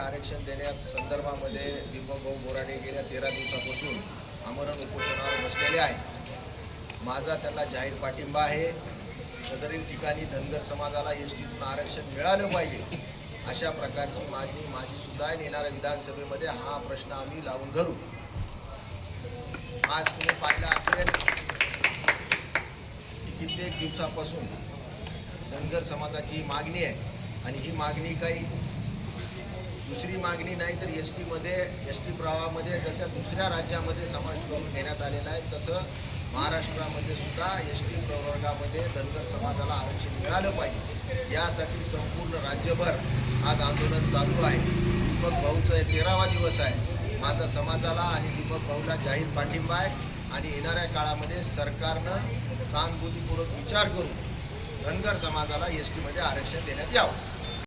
आरक्षण देण्या संदर्भामध्ये दीपक भाऊ बोराडे गेल्या तेरा दिवसापासून आमरण उपोषणावर बसलेले आहे माझा त्यांना जाहीर पाठिंबा आहे. सदरील ठिकाणी धनगर समाजाला एस टीतून आरक्षण मिळालं पाहिजे अशा प्रकारची मागणी माझीसुद्धा आहे. येणाऱ्या विधानसभेमध्ये हा प्रश्न आम्ही लावून धरू. आज तुम्ही पाहिला असेल की कित्येक दिवसापासून धनगर समाजाची मागणी आहे. आणि ही मागणी काही दुसरी मागणी नाही तर एस टीमध्ये एस टी प्रवाहामध्ये जसं दुसऱ्या राज्यामध्ये समावेश करून घेण्यात आलेला आहे. तसं महाराष्ट्रामध्ये सुद्धा एस टी प्रवर्गामध्ये धनगर समाजाला आरक्षण मिळालं पाहिजे. यासाठी संपूर्ण राज्यभर आज आंदोलन चालू आहे. दीपक भाऊचं हे तेरावा दिवस आहे. माझा समाजाला आणि दीपक भाऊला जाहीर पाठिंबा आहे. आणि येणाऱ्या काळामध्ये सरकारनं सहानुभूतीपूर्वक विचार करून धनगर समाजाला एस टीमध्ये आरक्षण देण्यात यावं.